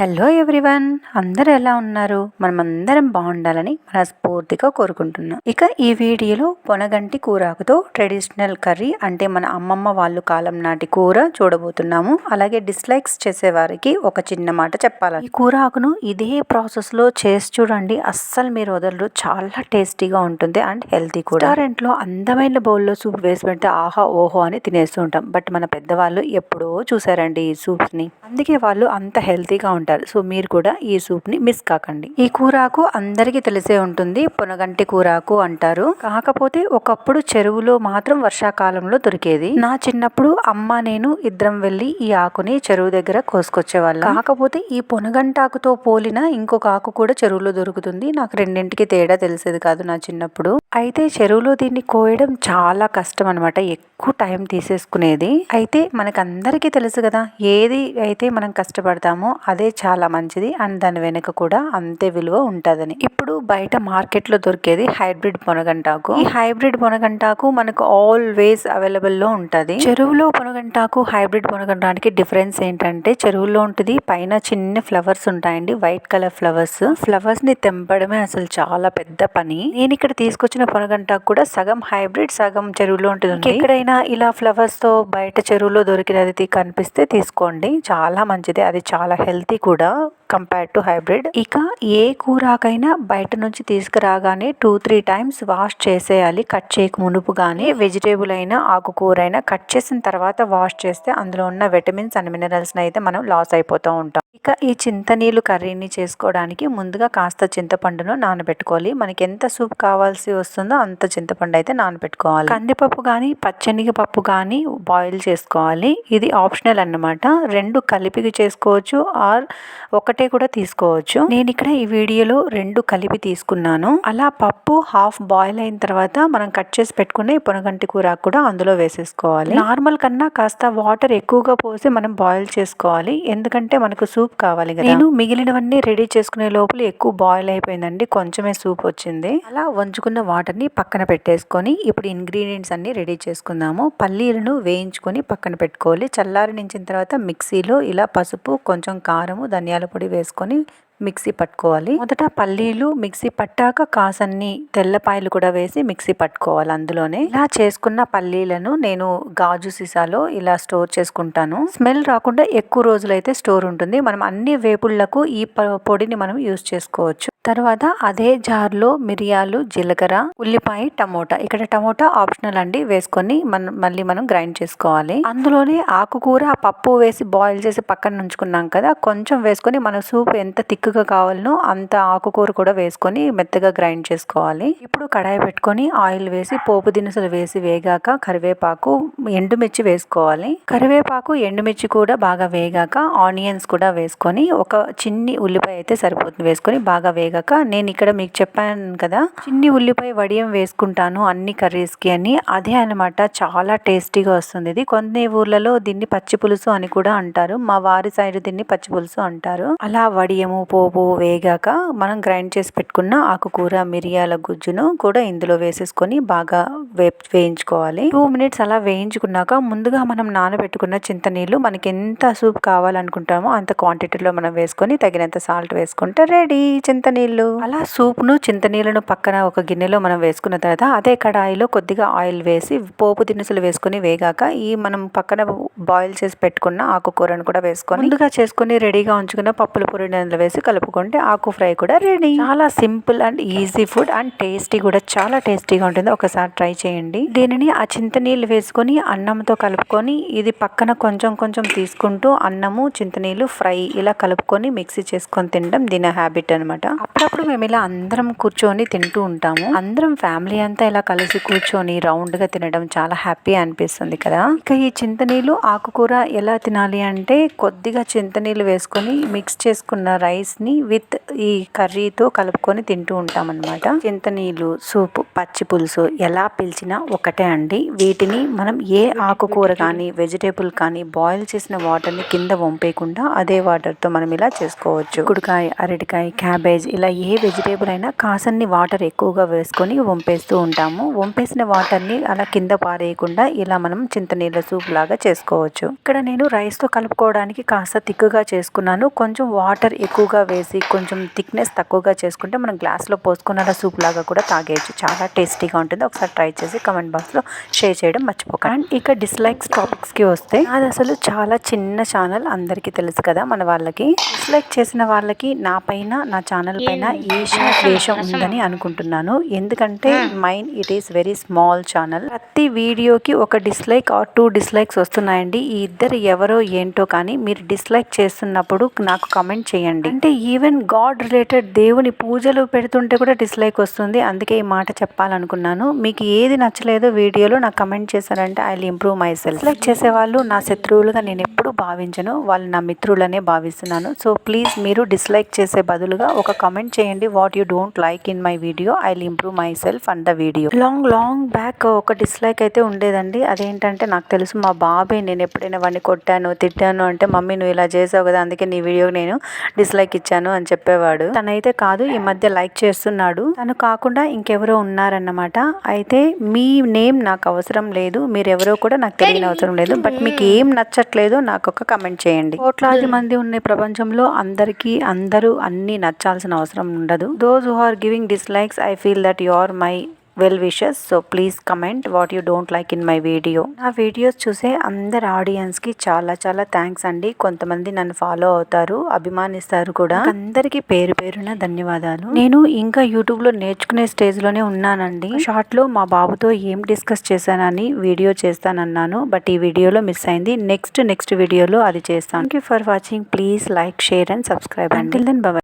Hello everyone అందరు ఎలా ఉన్నారు? మనమందరం బాగుండాలని మనస్ఫూర్తిగా కోరుకుంటున్నాం. ఇక ఈ వీడియోలో పొనగంటి కూరాకుతో ట్రెడిషనల్ కర్రీ అంటే మన అమ్మమ్మ వాళ్ళు కాలం నాటి కూర చూడబోతున్నాము. అలాగే డిస్లైక్స్ చేసేవారికి ఒక చిన్న మాట చెప్పాలి ఈ కూరాకును ఇదే ప్రాసెస్లో చేసి చూడండి. అస్సలు మీరు వదలరు. చాలా టేస్టీగా ఉంటుంది అండ్ హెల్తీ కూడా. రెస్టారెంట్లో అందమైన బౌల్లో సూప్ వేసి పెడితే ఆహా ఓహో అని తినేస్తూ ఉంటాం. బట్ మన పెద్దవాళ్ళు ఎప్పుడో చూసారండి ఈ సూప్స్ని. అందుకే వాళ్ళు అంత హెల్తీగా ఉంటారు. సో మీరు కూడా ఈ సూప్ని మిస్ కాకండి. ఈ కూరాకు అందరికీ తెలిసే ఉంటుంది. పొనగంటి కూరాకు అంటారు. కాకపోతే ఒకప్పుడు చెరువులో మాత్రం వర్షాకాలంలో దొరికేది. నా చిన్నప్పుడు అమ్మ నేను ఇద్దరం వెళ్ళి ఈ ఆకుని చెరువు దగ్గర కోసుకొచ్చేవాళ్ళం. కాకపోతే ఈ పొనగంటాకుతో పోలిన ఇంకొక ఆకు కూడా చెరువులో దొరుకుతుంది. నాకు రెండింటికి తేడా తెలిసేది కాదు నా చిన్నప్పుడు. అయితే చెరువులో దీన్ని కోయడం చాలా కష్టం అనమాట ఎక్కువ టైం తీసేసుకునేది. అయితే మనకందరికీ తెలుసు కదా ఏది అయితే మనం కష్టపడతామో అదే చాలా మంచిది. అండ్ దాని వెనుక కూడా అంతే విలువ ఉంటుందని. ఇప్పుడు బయట మార్కెట్లో దొరికేది హైబ్రిడ్ పొనగంటాకు ఈ హైబ్రిడ్ పొనగంటాకు మనకు ఆల్వేస్ అవైలబుల్లో ఉంటది. చెరువులో పొనగంటాకు హైబ్రిడ్ పొనగంటానికి డిఫరెన్స్ ఏంటంటే చెరువులో ఉంటుంది పైన చిన్న ఫ్లవర్స్ ఉంటాయండి వైట్ కలర్ ఫ్లవర్స్. ఫ్లవర్స్ని తెంపడమే అసలు చాలా పెద్ద పని. నేను ఇక్కడ తీసుకొచ్చి తీసుకొచ్చిన పొనగంటాకు కూడా సగం హైబ్రిడ్ సగం చెరువులో ఉంటుంది. ఎక్కడైనా ఇలా ఫ్లవర్స్తో బయట చెరువులో దొరికినది కనిపిస్తే తీసుకోండి. చాలా మంచిది. అది చాలా హెల్తీ కూడా కంపేర్ టు హైబ్రిడ్. ఇక ఏ కూరాకైనా బయట నుంచి తీసుకురాగానే టూ త్రీ టైమ్స్ వాష్ చేసేయాలి. కట్ చేయక మునుపు కానీ వెజిటేబుల్ అయినా ఆకుకూర అయినా కట్ చేసిన తర్వాత వాష్ చేస్తే అందులో ఉన్న విటమిన్స్ అండ్ మినరల్స్ అయితే మనం లాస్ అయిపోతూ ఉంటాం. ఇక ఈ చింతనీళ్ళు కర్రీని చేసుకోవడానికి ముందుగా కాస్త చింతపండును నానబెట్టుకోవాలి. మనకి ఎంత సూప్ కావాల్సి వస్తుందో అంత చింతపండు అయితే నానబెట్టుకోవాలి. కందిపప్పు కానీ పచ్చనిగ పప్పు కానీ బాయిల్ చేసుకోవాలి. ఇది ఆప్షనల్ అన్నమాట. రెండు కలిపి చేసుకోవచ్చు ఆర్ ఒకటే కూడా తీసుకోవచ్చు. నేను ఇక్కడ ఈ వీడియోలో రెండు కలిపి తీసుకున్నాను. అలా పప్పు హాఫ్ బాయిల్ అయిన తర్వాత మనం కట్ చేసి పెట్టుకునే పొనగంటి కూర కూడా అందులో వేసేసుకోవాలి. నార్మల్ కన్నా కాస్త వాటర్ ఎక్కువగా పోసి మనం బాయిల్ చేసుకోవాలి. ఎందుకంటే మనకు సూప్ కావాలి కదా. నేను మిగిలినవన్నీ రెడీ చేసుకునే లోపల ఎక్కువ బాయిల్ అయిపోయిందండి. కొంచెమే సూప్ వచ్చింది. అలా వంచుకున్న వాటర్ని పక్కన పెట్టేసుకొని ఇప్పుడు ఇంగ్రీడియంట్స్ అన్ని రెడీ చేసుకుందాము. పల్లీలను వేయించుకొని పక్కన పెట్టుకోవాలి. చల్లారి నించిన తర్వాత మిక్సీలో ఇలా పసుపు కొంచెం కారము ధనియాల పొడి వేసుకొని మిక్సీ పట్టుకోవాలి. మొదట పల్లీలు మిక్సీ పట్టాక కాసన్ని తెల్లపాయలు కూడా వేసి మిక్సీ పట్టుకోవాలి అందులోనే. ఇలా చేసుకున్న పల్లీలను నేను గాజు సీసాలో ఇలా స్టోర్ చేసుకుంటాను. స్మెల్ రాకుండా ఎక్కువ రోజులైతే స్టోర్ ఉంటుంది. మనం అన్ని వేపుళ్ళకు ఈ పొడిని మనం యూస్ చేసుకోవచ్చు. తర్వాత అదే జార్లో మిరియాలు జీలకర్ర ఉల్లిపాయ టమోటా. ఇక్కడ టమోటా ఆప్షనల్ అండి. వేసుకొని మనం మళ్ళీ మనం గ్రైండ్ చేసుకోవాలి. అందులోనే ఆకుకూర పప్పు వేసి బాయిల్ చేసి పక్కన ఉంచుకున్నాం కదా కొంచెం వేసుకొని మన సూప్ ఎంత థిక్గా కావాలనో అంత ఆకుకూర కూడా వేసుకొని మెత్తగా గ్రైండ్ చేసుకోవాలి. ఇప్పుడు కడాయి పెట్టుకొని ఆయిల్ వేసి పోపు దినుసులు వేసి వేగాక కరివేపాకు ఎండుమిర్చి వేసుకోవాలి. కరివేపాకు ఎండుమిర్చి కూడా బాగా వేగాక ఆనియన్స్ కూడా వేసుకొని ఒక చిన్ని ఉల్లిపాయ అయితే సరిపోతుంది. వేసుకొని బాగా వేగాక నేను ఇక్కడ మీకు చెప్పాను కదా చిన్ని ఉల్లిపాయ వడియం వేసుకుంటాను అన్ని కర్రీస్కి అని. అదే అనమాట చాలా టేస్టీగా వస్తుంది ఇది. కొన్ని ఊర్లలో దీన్ని పచ్చి పులుసు అని కూడా అంటారు. మా వారి సైడ్ దీన్ని పచ్చి పులుసు అంటారు. అలా వడియము పోపు వేగాక మనం గ్రైండ్ చేసి పెట్టుకున్న ఆకుకూర మిరియాల గుజ్జును కూడా ఇందులో వేసేసుకొని బాగా వే వేయించుకోవాలి. టూ మినిట్స్ అలా వేయించుకున్నాక ముందుగా మనం నానబెట్టుకున్న చింతనీళ్ళు మనకి ఎంత సూప్ కావాలనుకుంటామో అంత క్వాంటిటీలో మనం వేసుకొని తగినంత సాల్ట్ వేసుకుంటే రెడీ చింతనీళ్ళు అలా సూప్ను చింతనీళ్ళను పక్కన ఒక గిన్నెలో మనం వేసుకున్న తర్వాత అదే కడాయిలో కొద్దిగా ఆయిల్ వేసి పోపు దినుసులు వేసుకొని వేగాక ఈ మనం పక్కన బాయిల్ చేసి పెట్టుకున్న ఆకుకూరను కూడా వేసుకొని ముందుగా చేసుకుని రెడీగా ఉంచుకున్న పప్పుల పొడి అందులో వేసి కలుపుకుంటే ఆకు ఫ్రై కూడా రెడీ. చాలా simple and easy food and tasty కూడా చాలా టేస్టీగా ఉంటుంది. ఒకసారి ట్రై చేయండి. దీనిని ఆ చింతనీళ్ళు వేసుకొని అన్నంతో కలుపుకొని ఇది పక్కన కొంచెం కొంచెం తీసుకుంటూ అన్నము చింతనీళ్ళు ఫ్రై ఇలా కలుపుకొని మిక్సీ చేసుకొని తినడం దీని హ్యాబిట్ అనమాట అప్పుడప్పుడు మేము ఇలా అందరం కూర్చొని తింటూ ఉంటాము. అందరం ఫ్యామిలీ అంతా ఇలా కలిసి కూర్చొని రౌండ్గా తినడం చాలా హ్యాపీ అనిపిస్తుంది కదా. ఇక ఈ చింతనీళ్ళు ఆకుకూర ఎలా తినాలి అంటే కొద్దిగా చింతనీళ్ళు వేసుకొని మిక్స్ చేసుకున్న రైస్ని విత్ ఈ కర్రీతో కలుపుకొని తింటూ ఉంటాం అనమాట చింతనీళ్ళు సూప్ పచ్చి పులుసు ఎలా పిలిచినా ఒకటే అండి. వీటిని మనం ఏ ఆకుకూర కానీ వెజిటేబుల్ కానీ బాయిల్ చేసిన వాటర్ని కింద వంపేయకుండా అదే వాటర్తో మనం ఇలా చేసుకోవచ్చు. గుడికాయ అరటికాయ క్యాబేజ్ ఇలా ఏ వెజిటేబుల్ అయినా కాసన్ని వాటర్ ఎక్కువగా వేసుకొని వంపేస్తూ ఉంటాము. వంపేసిన వాటర్ని అలా కింద పారేయకుండా ఇలా మనం చింతనీళ్ళ సూప్ లాగా చేసుకోవచ్చు. ఇక్కడ నేను రైస్తో కలుపుకోవడానికి కాస్త తిక్కుగా చేసుకున్నాను. కొంచెం వాటర్ ఎక్కువగా వేసి కొంచెం థిక్నెస్ తక్కువగా చేసుకుంటే మనం గ్లాస్లో పోసుకున్న అలా సూప్ లాగా కూడా తాగేయచ్చు. చాలా టేస్టీగా ఉంటుంది. ఒకసారి ట్రై చేసి కమెంట్ బాక్స్లో షేర్ చేయడం మర్చిపోకండి. అండ్ ఇక డిస్లైక్స్ టాపిక్స్కి వస్తే అది అసలు చాలా చిన్న ఛానల్ అందరికీ తెలుసు కదా మన వాళ్ళకి. డిస్లైక్ చేసిన వాళ్ళకి నా పైన నా ఛానల్ పైన ఈర్ష్య ద్వేషం ఉందని అనుకుంటున్నాను. ఎందుకంటే mine it is very small channel ప్రతి వీడియోకి ఒక డిస్లైక్ ఆర్ టూ డిస్లైక్స్ వస్తున్నాయండి. ఈ ఇద్దరు ఎవరో ఏంటో కానీ మీరు డిస్లైక్ చేస్తున్నప్పుడు నాకు కమెంట్ చేయండి. అంటే ఈవెన్ గాడ్ రిలేటెడ్ దేవుని పూజలు పెడుతుంటే కూడా డిస్లైక్ వస్తుంది. అందుకే ఈ మాట చెప్పాలనుకున్నాను. మీకు ఏది నచ్చలేదో వీడియోలో నాకు కమెంట్ చేశారంటే I improve my self like చేసే వాళ్ళు నా శత్రువులుగా నేను ఎప్పుడూ భావించను. వాళ్ళు నా మిత్రులనే భావిస్తున్నాను. సో ప్లీజ్ మీరు డిస్లైక్ చేసే బదులుగా ఒక కమెంట్ చేయండి what you don't like in my video I improve myself and the video long long back ఒక డిస్లైక్ అయితే ఉండేదండి. అదేంటంటే నాకు తెలుసు మా బాబాయ్ నేను ఎప్పుడైనా వాడిని కొట్టాను తిట్టాను అంటే మమ్మీ నువ్వు ఇలా చేసావు కదా అందుకే నీ వీడియోకి నేను డిస్లైక్ ఇచ్చాను అని చెప్పేవాడు. తనైతే కాదు ఈ మధ్య లైక్ చేస్తున్నాడు. తను కాకుండా ఇంకెవరో ఉన్నారన్నమాట. అయితే మీ నేమ్ నాకు అవసరం లేదు మీరెవరో కూడా నాకు తెలియని అవసరం లేదు. బట్ మీకు ఏం నచ్చట్లేదు నాకు ఒక కమెంట్ చేయండి. కోట్లాది మంది ఉన్న ప్రపంచంలో అందరికీ అందరూ అన్ని నచ్చాల్సిన అవసరం ఉండదు. Those who are giving dislikes I feel that you are my well wishes so please comment what you don't like in my video నా వీడియోస్ చూసే అందరు ఆడియన్స్కి చాలా చాలా థ్యాంక్స్ అండి. కొంతమంది నన్ను ఫాలో అవుతారు అభిమానిస్తారు కూడా. అందరికీ పేరు పేరున ధన్యవాదాలు. నేను ఇంకా యూట్యూబ్లో నేర్చుకునే స్టేజ్లోనే ఉన్నానండి. షార్ట్లో మా బాబుతో ఏం డిస్కస్ చేశానని వీడియో చేస్తానన్నాను బట్ ఈ వీడియోలో మిస్ అయింది. నెక్స్ట్ నెక్స్ట్ వీడియోలో అది చేస్తాను. Thank you for watching please like share and subscribe and. Then bye